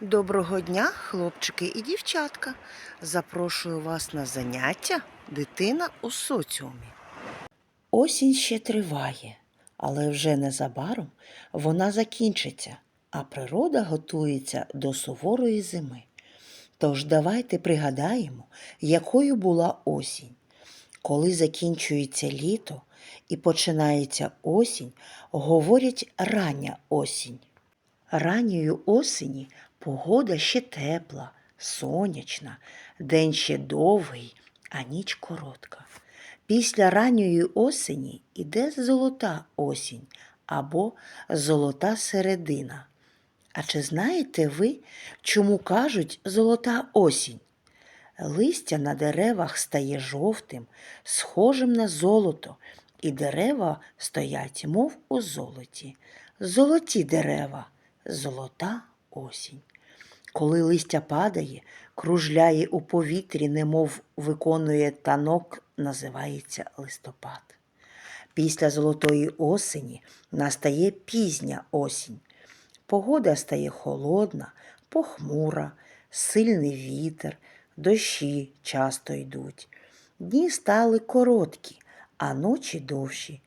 Доброго дня, хлопчики і дівчатка. Запрошую вас на заняття Дитина у соціумі. Осінь ще триває, але вже незабаром вона закінчиться, а природа готується до суворої зими. Тож давайте пригадаємо, якою була осінь. Коли закінчується літо і починається осінь, говорять рання осінь. Ранньої осені погода ще тепла, сонячна, день ще довгий, а ніч коротка. Після ранньої осені іде золота осінь або золота середина. А чи знаєте ви, чому кажуть золота осінь? Листя на деревах стає жовтим, схожим на золото, і дерева стоять, мов у золоті. Золоті дерева, золота осінь. Коли листя падає, кружляє у повітрі, немов виконує танок, називається листопад. Після золотої осені настає пізня осінь. Погода стає холодна, похмура, сильний вітер, дощі часто йдуть. Дні стали короткі, а ночі довші.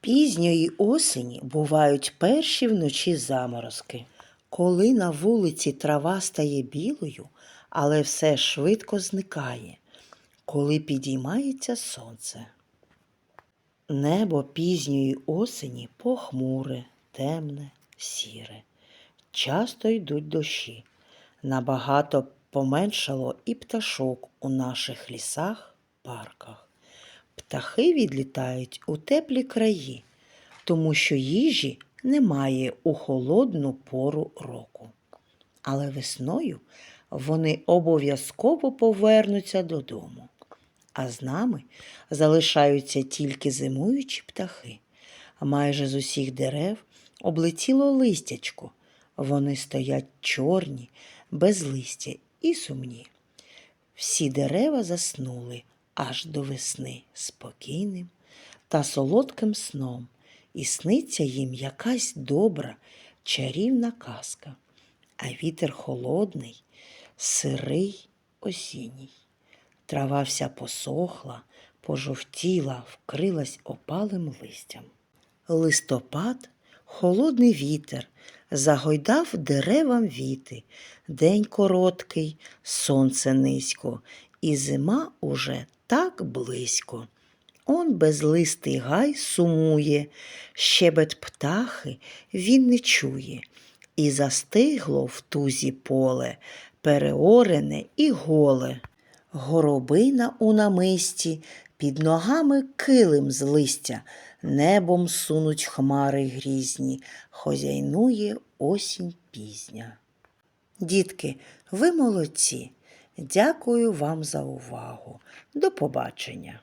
Пізньої осені бувають перші вночі заморозки, коли на вулиці трава стає білою, але все швидко зникає, коли підіймається сонце. Небо пізньої осені похмуре, темне, сіре. Часто йдуть дощі. Набагато поменшало і пташок у наших лісах, парках. Птахи відлітають у теплі краї, тому що їжі немає у холодну пору року. Але весною вони обов'язково повернуться додому. А з нами залишаються тільки зимуючі птахи. Майже з усіх дерев облетіло листячко. Вони стоять чорні, без листя і сумні. Всі дерева заснули аж до весни спокійним та солодким сном, і сниться їм якась добра, чарівна казка, а вітер холодний, сирий осінній. Трава вся посохла, пожовтіла, вкрилась опалим листям. Листопад, холодний вітер, загойдав деревам віти. День короткий, сонце низько, і зима уже так близько. Он безлистий гай сумує, щебет птахи він не чує, і застигло в тузі поле, переорене і голе. Горобина у намисті, під ногами килим з листя, небом сунуть хмари грізні, хозяйнує осінь пізня. Дітки, ви молодці. Дякую вам за увагу. До побачення.